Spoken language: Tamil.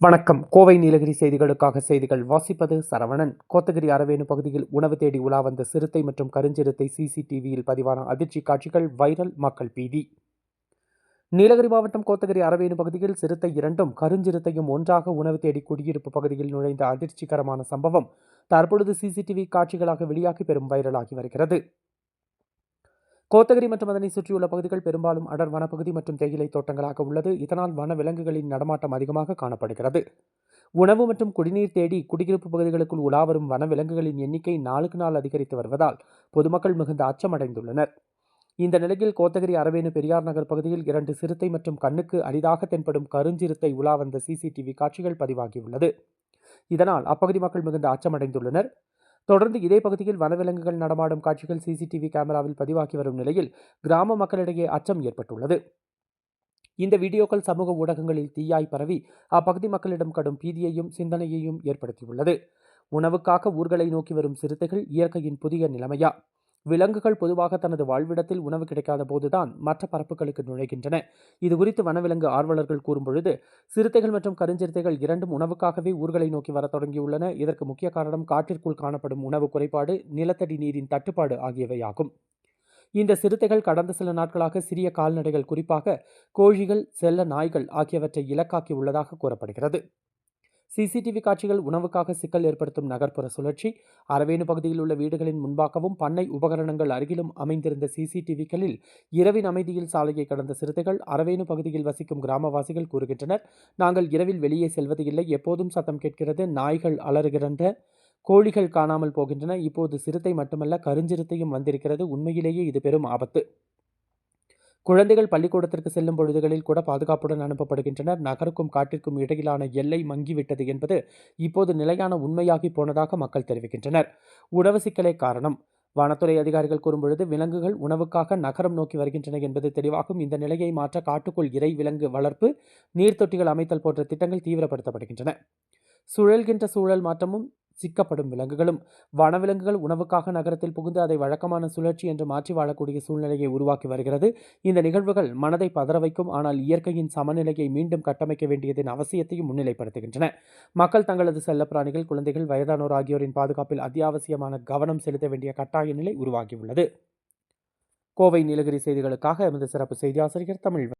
வணக்கம். கோவை நீலகிரி செய்திகளுக்காக செய்திகள் வாசிப்பது சரவணன். கோத்தகிரி அரவேணு பகுதியில் உணவு தேடி உலா வந்த சிறுத்தை மற்றும் கருஞ்சிறுத்தை சிசிடிவியில் பதிவான அதிர்ச்சி காட்சிகள் வைரல் மக்கள் பீதி. நீலகிரி மாவட்டம் கோத்தகிரி அரவேணு பகுதியில் சிறுத்தை இரண்டும் கருஞ்சிறுத்தையும் ஒன்றாக உணவு தேடி குடியிருப்பு பகுதியில் நுழைந்த அதிர்ச்சிகரமான சம்பவம் தற்பொழுது சிசிடிவி காட்சிகளாக வெளியாகி பெரும் வைரலாகி வருகிறது. கோத்தகிரி மற்றும் அதனை சுற்றியுள்ள பகுதிகள் பெரும்பாலும் அடர் வனப்பகுதி மற்றும் தேயிலை தோட்டங்களாக உள்ளது. இதனால் வன விலங்குகளின் நடமாட்டம் அதிகமாக காணப்படுகிறது. உணவு மற்றும் குடிநீர் தேடி குடியிருப்பு பகுதிகளுக்குள் உலாவரும் வன விலங்குகளின் எண்ணிக்கை நாளுக்கு நாள் அதிகரித்து வருவதால் பொதுமக்கள் மிகுந்த அச்சமடைந்துள்ளனர். இந்த நிலையில் கோத்தகிரி அரவேணு பெரியார் நகர் பகுதியில் இரண்டு சிறுத்தை மற்றும் கண்ணுக்கு அரிதாக தென்படும் கருஞ்சிறுத்தை உலா வந்த சிசிடிவி காட்சிகள் பதிவாகியுள்ளது. இதனால் அப்பகுதி மக்கள் மிகுந்த அச்சமடைந்துள்ளனர். தொடர்ந்து இதே பகுதியில் வனவிலங்குகள் நடமாடும் காட்சிகள் சிசிடிவி கேமராவில் பதிவாகி வரும் நிலையில் கிராம மக்களிடையே அச்சம் ஏற்பட்டுள்ளது. இந்த வீடியோக்கள் சமூக ஊடகங்களில் தீயாய் பரவி அப்பகுதி மக்களிடம் கடும் பீதியையும் சிந்தனையையும் ஏற்படுத்தியுள்ளது. உணவுக்காக ஊர்களை நோக்கி வரும் சிறுத்தைகள் இயற்கையின் புதிய நிலைமையா? விலங்குகள் பொதுவாக தனது வாழ்விடத்தில் உணவு கிடைக்காத போதுதான் மற்ற பரப்புகளுக்கு நுழைகின்றன. இதுகுறித்து வனவிலங்கு ஆர்வலர்கள் கூறும்பொழுது சிறுத்தைகள் மற்றும் கருஞ்சிறுத்தைகள் இரண்டும் உணவுக்காகவே ஊர்களை நோக்கி வரத் தொடங்கியுள்ளன. இதற்கு முக்கிய காரணம் காட்டிற்குள் காணப்படும் உணவு குறைபாடு நிலத்தடி நீரின் தட்டுப்பாடு ஆகியவையாகும். இந்த சிறுத்தைகள் கடந்த சில நாட்களாக சிறிய கால்நடைகள் குறிப்பாக கோழிகள் செல்ல நாய்கள் ஆகியவற்றை இலக்காக்கி உள்ளதாக கூறப்படுகிறது. சிசிடிவி காட்சிகள் உணவுக்காக சிக்கல் ஏற்படுத்தும் நகர்ப்புற சுழற்சி. அரவேணு பகுதியில் உள்ள வீடுகளின் முன்பாகவும் பண்ணை உபகரணங்கள் அருகிலும் அமைந்திருந்த சிசிடிவிகளில் இரவின் அமைதியில் சாலையை கடந்த சிறுத்தைகள் அரவேணு பகுதியில் வசிக்கும் கிராமவாசிகள் கூறுகின்றனர். நாங்கள் இரவில் வெளியே செல்வது இல்லை எப்போதும் சத்தம் கேட்கிறது. நாய்கள் அலறுகின்றன கோழிகள் காணாமல் போகின்றன. இப்போது சிறுத்தை மட்டுமல்ல கருஞ்சிறுத்தையும் வந்திருக்கிறது. உண்மையிலேயே இது பெரும் ஆபத்து. குழந்தைகள் பள்ளிக்கூடத்திற்கு செல்லும் பொழுதுகளில் கூட பாதுகாப்புடன் அனுப்பப்படுகின்றனர். நகருக்கும் காட்டிற்கும் இடையிலான எல்லை மங்கிவிட்டது என்பது இப்போது நிலையான உண்மையாகி போனதாக மக்கள் தெரிவிக்கின்றனர். உணவு சிக்கலே காரணம். வனத்துறை அதிகாரிகள் கூறும்பொழுது விலங்குகள் உணவுக்காக நகரம் நோக்கி வருகின்றன என்பது தெளிவாகும். இந்த நிலையை மாற்ற காட்டுக்குள் இறை விலங்கு வளர்ப்பு நீர்த்தொட்டிகள் அமைத்தல் போன்ற திட்டங்கள் தீவிரப்படுத்தப்படுகின்றன. சுழல்கின்ற சூழல் மாற்றமும் சிக்கப்படும் விலங்குகளும். வனவிலங்குகள் உணவுக்காக நகரத்தில் புகுந்து அதை வழக்கமான சுழற்சி என்று மாற்றி வாழக்கூடிய சூழ்நிலையை உருவாக்கி வருகிறது. இந்த நிகழ்வுகள் மனதை பதற வைக்கும் ஆனால் இயற்கையின் சமநிலையை மீண்டும் கட்டமைக்க வேண்டியதன் அவசியத்தையும் முன்னிலைப்படுத்துகின்றன. மக்கள் தங்களது செல்லப்பிராணிகள் குழந்தைகள் வயதானோர் ஆகியோரின் பாதுகாப்பில் அத்தியாவசியமான கவனம் செலுத்த வேண்டிய கட்டாய நிலை உருவாகியுள்ளது. கோவை நீலகிரி செய்திகளுக்காக எமது சிறப்பு செய்தி ஆசிரியர் தமிழ்